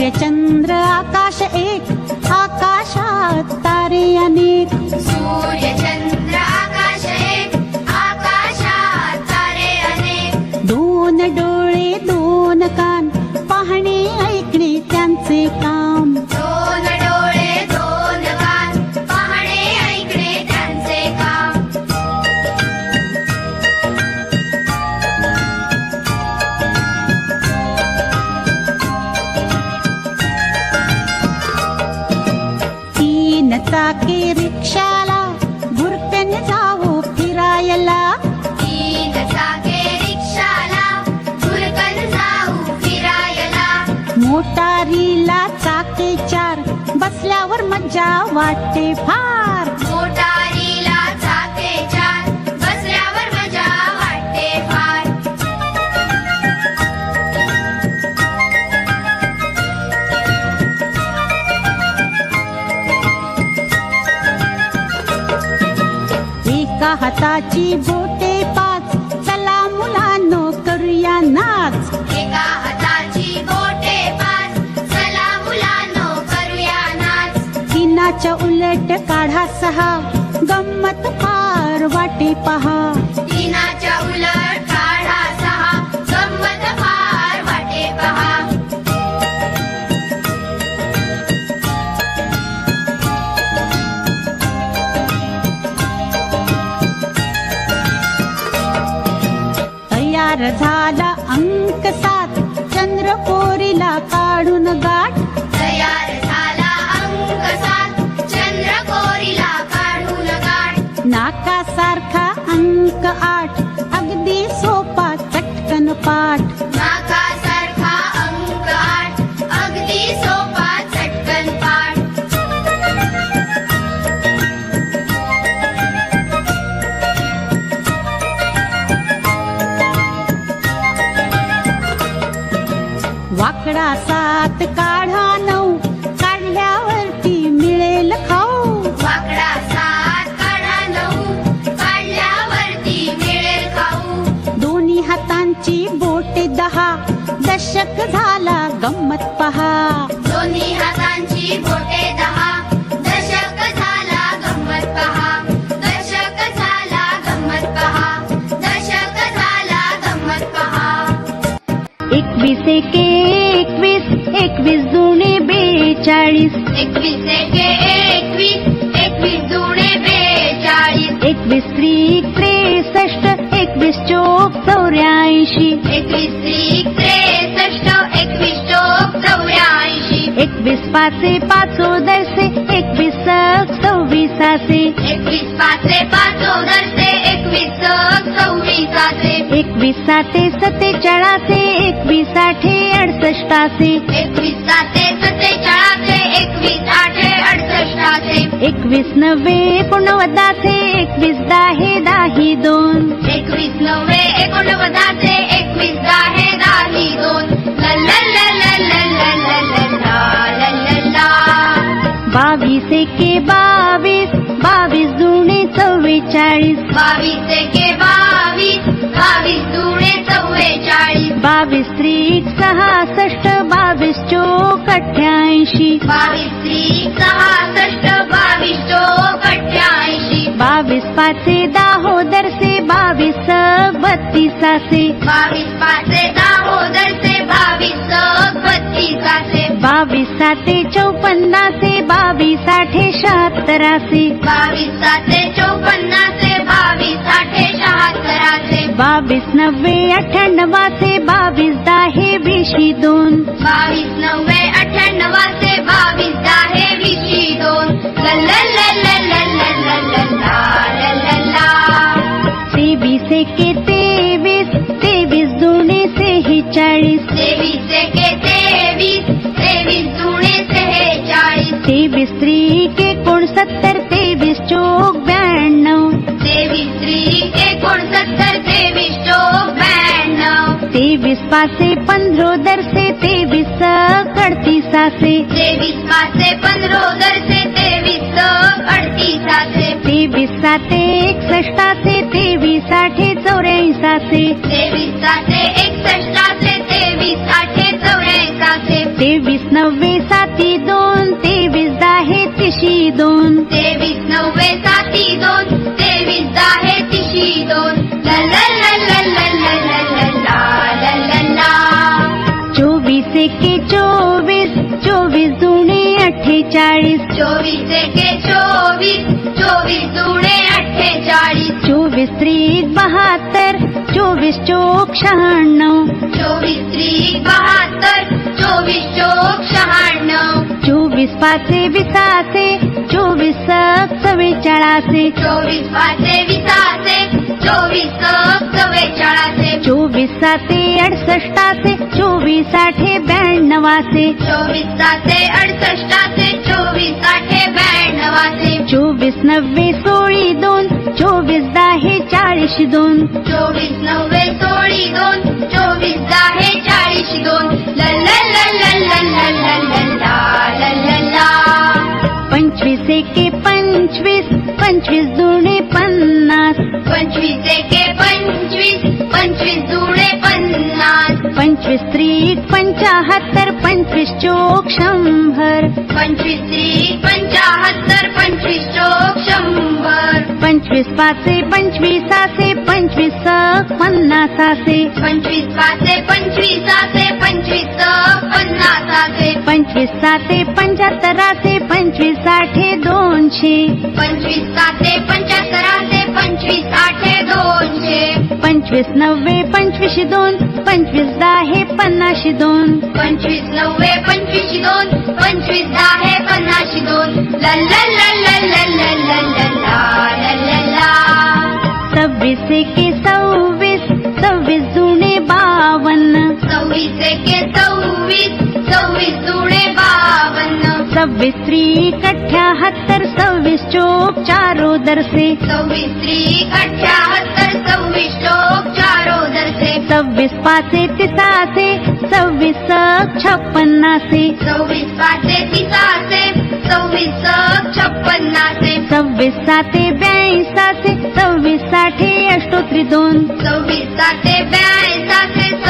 सूर्यचंद्र आकाश एक आकाशात तारे अनेक. सूर्य चंद्र आकाश एक आकाशात तारे अनेक. दोन डोळे दोन कान पाहणे ऐकणे त्यांचे काम. मजा वाटते फार. मोटारीला चाके चार बसल्यावर मजा वाटते फार. एका हाताची बोटे पाच चला मुलांनो करूया नाच. तिनाच्या उलट काढा सहा. गंमत फार वाटे पहा. तीनाच्या उलट काढा सहा. गंमत फार वाटे पहा. तयार झाला अंक नाकासारखा अंक आठ अगदी सोपा चटकन पाठ. नाकासारखा अंक आठ अगदी सोपा चटकन पाठ. वाकडा सात काढा नऊ बेचाळीस. एकवीस एके एकवीस एकवीस जुने बेचाळीस. एकवीस त्रिक त्रेसष्ट एकवीस चोक चौऱ्याऐंशी. एकवीस त्रिक त्रेसष्ट एकवीस चोक चौऱ्याऐंशी. एकवीस पाचे पाचो दरसे एकवीस सक सव्वीसाचे. एकवीस पाचे पाच दरसे एकवीस सक सव्वीसाचे. एकवीस साते सत्तेचाळाचे एकवीस आठे अडसष्टाचे. जाते सत्तेचाळाचे एकवीस आठे अडसष्टाचे एकवीस नव्वे एकोणवदाचे एकवीस दाहे दाही दोन एकवीस नव्वे एकोणवदाचे एकवीस दाहे दाही दोन बावीस एके बावीस बावीस जुने चव्वेचाळीस बावीस एके बावीस त्रिक सहासष्ट बावीस चोक अठ्ठ्याऐंशी बावीस त्रिक सहासष्ट बावीस चोक अठ्ठ्याऐंशी बावीस पाचे दाहोदरचे बावीस सक बत्तीसाचे बावीस पाचे दामोदरचे बावीस सक बत्तीसाचे बावीस साते चौपन्नासे बावीस साठे शहात्तराचे बावीस साते चौपन्नाचे बावीस बावीस नव्वे अठ्ठ्याण्णवाचे बावीस दाहे विशी दोन बावीस नव्वे अठ्ठ्याण्णवाचे बावीस दाहे विशी दोन तेवीस एके तेवीस तेवीस दोन्ही सेहेचाळीस सत्तर तेवीस चोक ब्याण्णव तेवीस पाचशे पंधरोदरशे तेवीस अडतीसाशे तेवीस पाचशे पंधरोदरशे तेवीस अडतीसाशे तेवीस साते एकसष्टाशे तेवीस आठे चौऱ्याऐंशी चोवीस त्रिक बहात्तर चोवीस चोक शहाण्णव चोवीस त्रिक बहात्तर चोवीस चोक शहाण्णव चोवीस पाचे विसाचे चोवीस सक चव्वेचाळाचे चोवीस पाचे विसाचे चोवीस सक चव्वेचाळाचे चोवीस साते अडसष्टाचे चोवीस आठे ब्याण्णवाचे चोवीस साते अडसष्टाचे चोवीस आठे ब्याण्णवाचे चोवीस नव्वे सोळी दोन चोवीस दहा चारशे दोन चोवीस नव्वे सोळी दोन चोवीस आहे चाळीस दोन पंचवीस एके पंचवीस पंचवीस जुने पन्नास पंचवीस एके पंचवीस पंचवीस जुने पन्नास पंचवीस त्रिक पंचाहत्तर पंचवीस चोक शंभर पंचवीस त्रिक पंचवीस पाचे पंचवीसाचे पंचवीस सक पन्नासाचे पंचवीस पाचे पंचवीसाचे पंचवीस पन्नासाचे पंचवीस साते पंच्याहत्तराचे पंचवीस साठे दोनशे. पंचवीस साते पंच्याहत्तराचे पंचवीस आठे दोनशे. पंचवीस नव्वे पंचवीस दोन पंचवीस दहा पन्नास दोन. पंचवीस नव्वे पंचवीस दोन पंचवीस दहा पन्नास दोन. ला सव्वीस अठ्याहत्तर सव्वीस चोक चारो दरसे. सव्वीस त्रिक अठ्याहत्तर सव्वीस चोक चारो दरसे. सव्वीस पाचे तिसाचे सव्वीस सक छप्पन्नासे. सव्वीस पाचे तिसाचे सव्वीस छप्पन्नाचे सव्वीस साते ब्याऐंसाचे सव्वीस साठे अष्टोत्री दोन. सव्वीस साते ब्याऐंशी